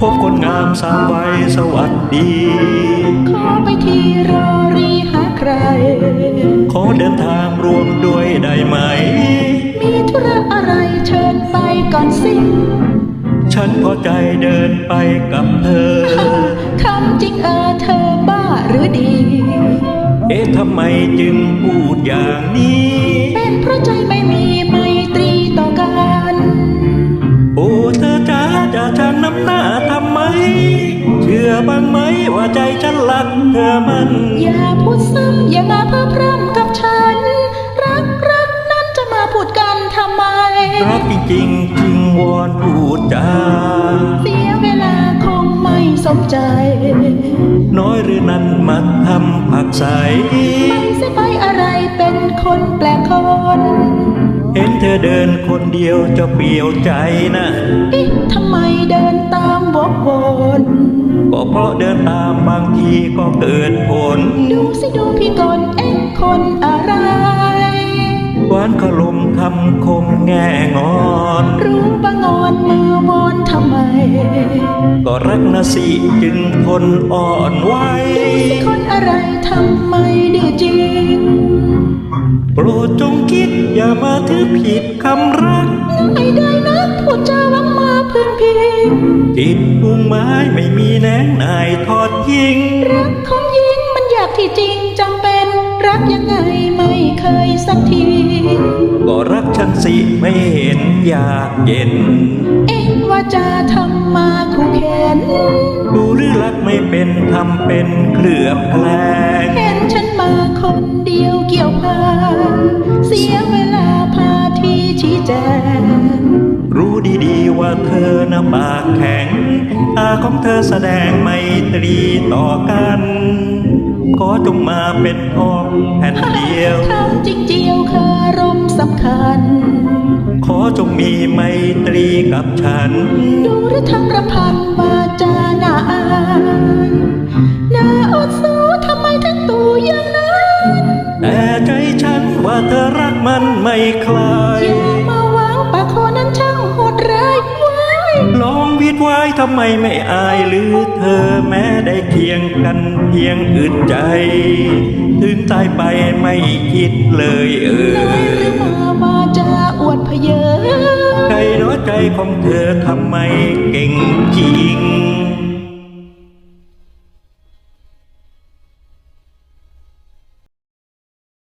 คนงามสาวไว้สวัสดี ขอไปที่รอรีหาใคร ขอเดินทางร่วมด้วยได้ไหม มีธุระอะไรเชิญไปก่อนสิ ฉันพอใจเดินไปกับเธอ คำจริงเออเธอบ้าหรือดี เอ๊ะทำไมจึงพูดอย่างนี้ เป็นเพราะใจไม่มี บ้างไหมว่าใจฉันรักเธอมัน อย่าพูดซ้ำอย่ามาเพ้อพร่ำกับฉัน รักรักนั้นจะมาพูดกันทำไม รักจริงๆจึงวอนพูดจาเสียเวลาคงไม่สมใจ น้อยหรือนั้นมาทำผักใสไม่ใช่ไปอะไรเป็นคนแปลกคน เห็นเธอเดินคนเดียวจะเปลี่ยวใจนะ เอ๊ะทำไมเดินตามวกวนก็เพราะเดินตามบางทีก็เกิดผล ดูสิดูพี่ก่อนเอ๊ะคนอะไร หวานขลมคำคมแง่งอน รู้ปะงอนมือวอนทำไม ก็รักนะสิจึงทนอ่อนไหวดูสิคนอะไรทำไมดื้อจริง โปรดจงคิดอย่ามาถือผิดคำรัก ไม่ได้นะพูดจาหวังมาพึ่งพิงติดพุงไม้ไม่มีแหนงนายทอดยิง รักของหญิงมันอยากที่จริงจำเป็น รักยังไงไม่เคยสักที ก็รักฉันสิไม่เห็นอยากเย็น เอ๊ะว่าจะทำมาคู่แขนดูหรือรักไม่เป็นทำเป็นเคลือบแคลงเห็นฉันมาคน รู้ดีๆว่าเธอนะปากแข็งตาของเธอแสดงไมตรีต่อกัน ขอจงมาเป็นทองแผ่นเดียวทำจริงเจียวคารมสำคัญ ขอจงมีไมตรีกับฉัน ดูหรือทำระพันวาจาหนาอายน่าอดสู้ทำไมถึงตูอย่างนั้นแต่ใจฉันว่าเธอรักมันไม่คลายอย่ามาวางปากคอนั้นช่างโหดร้ายไว้ลองวิดไว้ทำไมไม่อายหรือเธอแม้ได้เคียงกันเพียงอึดใจ ถึงตายไปไม่คิดเลยเอน้อยหรืออมาวาจาอวดเพเยอใจน้อยใจของเธอทำไมเก่งจริง